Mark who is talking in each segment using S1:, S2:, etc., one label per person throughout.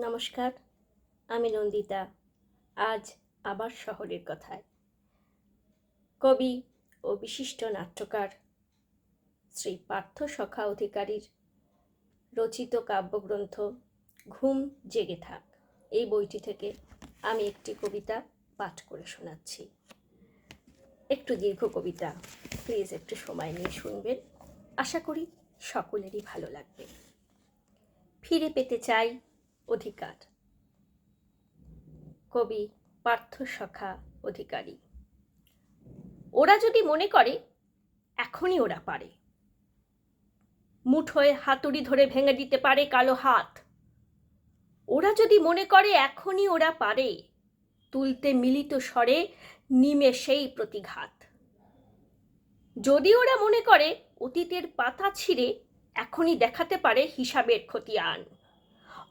S1: নমস্কার, আমি নন্দিতা। আজ আবার শহরের কথায়। কবি ও বিশিষ্ট নাট্যকার শ্রী পার্থ সখা অধিকারীর রচিত কাব্যগ্রন্থ ঘুম জেগে থাক এই বইটি থেকে আমি একটি কবিতা পাঠ করে শোনাচ্ছি। একটু দীর্ঘ কবিতা, প্লিজ একটু সময় নিয়ে শুনবেন। আশা করি সকলেরই ভালো লাগবে। ফিরে পেতে চাই অধিকার। কবি, পার্থ সখা অধিকারী। ওরা যদি মনে করে, এখনই ওরা পারে। মুঠোয় হাতুড়ি ধরে ভেঙে দিতে পারে কালো হাত। ওরা যদি মনে করে, এখনই ওরা পারে, তুলতে মিলিত স্বরে নিমে সেই প্রতিঘাত। যদি ওরা মনে করে, অতীতের পাতা ছিঁড়ে এখনই দেখাতে পারে হিসাবের খতিয়ান।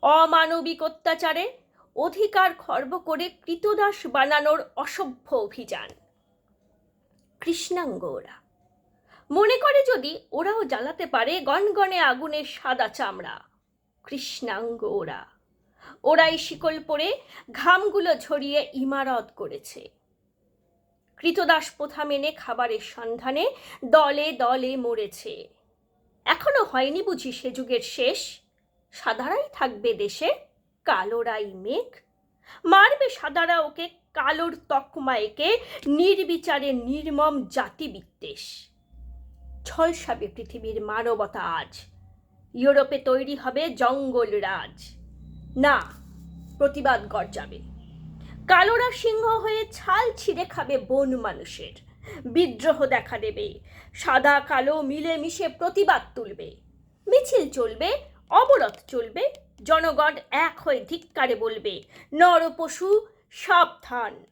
S1: অমানবিক অত্যাচারে অধিকার খর্ব করে কৃতদাস বানানোর অসভ্য অভিযান। কৃষ্ণাঙ্গ ওরা মনে করে যদি ওরাও জ্বালাতে পারে গনগনে আগুনের সাদা চামড়া। কৃষ্ণাঙ্গ ওরা ওরাই শিকল পরে ঘামগুলো ঝরিয়ে ইমারত করেছে। কৃতদাস প্রথা মেনে খাবারের সন্ধানে দলে দলে মরেছে। এখনও হয়নি বুঝি সে যুগের শেষ। সাদারাই থাকবে দেশে কালোরাই মেঘ। মারবে সাদারা ওকে কালোর তকমা একে, নির্বিচারে নির্মম জাতি বিদ্বেষ। ছলসাবে পৃথিবীর মানবতা আজ, ইউরোপে তৈরি হবে জঙ্গল রাজ। না, প্রতিবাদ গর্জাবে। কালোরা সিংহ হয়ে ছাল ছিঁড়ে খাবে বন মানুষের। বিদ্রোহ দেখা দেবে। সাদা কালো মিলে মিশে প্রতিবাদ তুলবে। মিছিল চলবে অবরোধ চলবে, জনগণ এক হয়ে ধিক্কারে বলবে নর পশু সাবধান।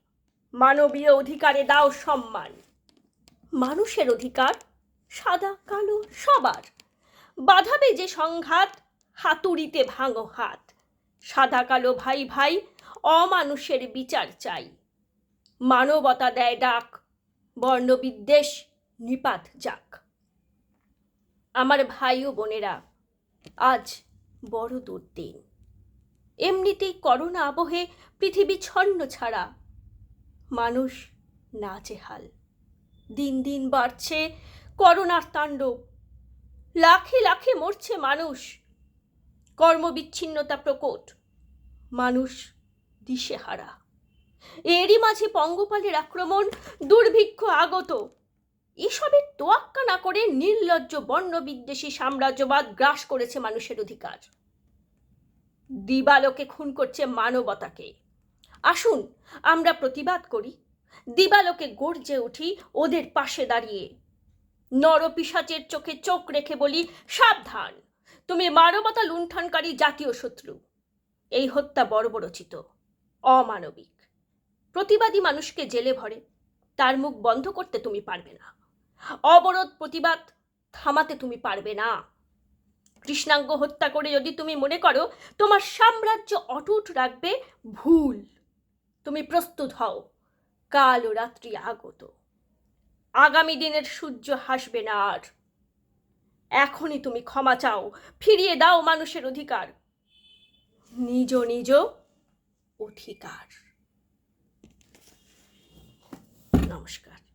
S1: মানবীয় অধিকারে দাও সম্মান। মানুষের অধিকার সাদা কালো সবার। বাধাবে যে সংঘাত, হাতুড়িতে ভাঙো হাত। সাদা কালো ভাই ভাই অমানুষের বিচার চাই। মানবতা দেয় ডাক, বর্ণবিদ্বেষ নিপাত যাক। আমার ভাই ও বোনেরা আজ বড় দুর্দিন। এমনিতেই করোনা আবহে পৃথিবী ছন্ন ছাড়া। মানুষ নাচেহাল দিন দিন বাড়ছে করোনার তাণ্ডব। লাখে লাখে মরছে মানুষ। কর্মবিচ্ছিন্নতা প্রকট। মানুষ দিশেহারা। এরই মাঝে পঙ্গপালের আক্রমণ দুর্ভিক্ষ আগত। এসবের তোয়াক্কা না করে নির্লজ্জ বর্ণবিদ্বেষী সাম্রাজ্যবাদ গ্রাস করেছে মানুষের অধিকার। দিবালোকে খুন করছে মানবতাকে। আসুন, আমরা প্রতিবাদ করি। দিবালোকে গর্জে উঠি ওদের পাশে দাঁড়িয়ে। নরপিসাচের চোখে চোখ রেখে বলি, সাবধান। তুমি মানবতা লুণ্ঠনকারী জাতীয় শত্রু। এই হত্যা বর্বরচিত অমানবিক। প্রতিবাদী মানুষকে জেলে ভরে। তার মুখ বন্ধ করতে তুমি পারবে না। অবরোধ প্রতিবাদ থামাতে তুমি পারবে না। কৃষ্ণাঙ্গ হত্যা করে যদি তুমি মনে করো তোমার সাম্রাজ্য অটুট রাখবে, ভুল। তুমি প্রস্তুত হও। কাল ও রাত্রি আগত। আগামী দিনের সূর্য হাসবে না আর। এখনই তুমি ক্ষমা চাও, ফিরিয়ে দাও মানুষের অধিকার। নিজ নিজ অধিকার। নমস্কার।